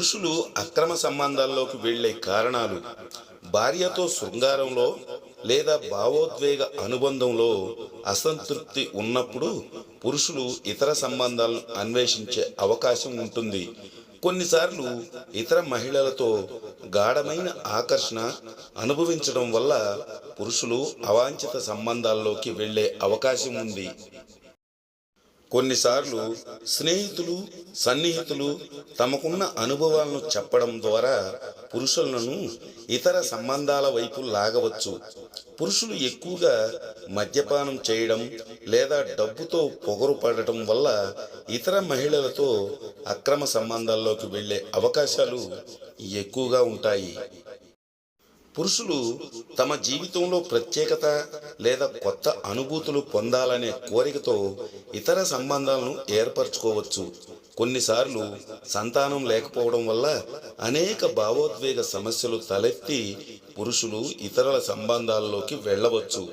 పురుషులు అక్రమ సంబంధాల్లోకి వెళ్ళే కారణాలు భార్యతో శృంగారంలో లేదా భావోద్వేగ అనుబంధంలో అసంతృప్తి ఉన్నప్పుడు పురుషులు ఇతర సంబంధాలను అన్వేషించే అవకాశం ఉంటుంది. కొన్నిసార్లు ఇతర మహిళలతో గాఢమైన ఆకర్షణ అనుభవించడం వల్ల పురుషులు అవాంఛిత సంబంధాల్లోకి వెళ్ళే అవకాశం ఉంది. కొన్నిసార్లు స్నేహితులు సన్నిహితులు తమకున్న అనుభవాలను చెప్పడం ద్వారా పురుషులను ఇతర సంబంధాల వైపు లాగవచ్చు. పురుషులు ఎక్కువగా మద్యపానం చేయడం లేదా డబ్బుతో పొగరు పడటం వల్ల ఇతర మహిళలతో అక్రమ సంబంధాల్లోకి వెళ్ళే అవకాశాలు ఎక్కువగా ఉంటాయి. పురుషులు తమ జీవితంలో ప్రత్యేకత లేదా కొత్త అనుభూతులు పొందాలనే కోరికతో ఇతర సంబంధాలను ఏర్పరచుకోవచ్చు. కొన్నిసార్లు సంతానం లేకపోవడం వల్ల అనేక భావోద్వేగ సమస్యలు తలెత్తి పురుషులు ఇతరుల సంబంధాల్లోకి వెళ్ళవచ్చు.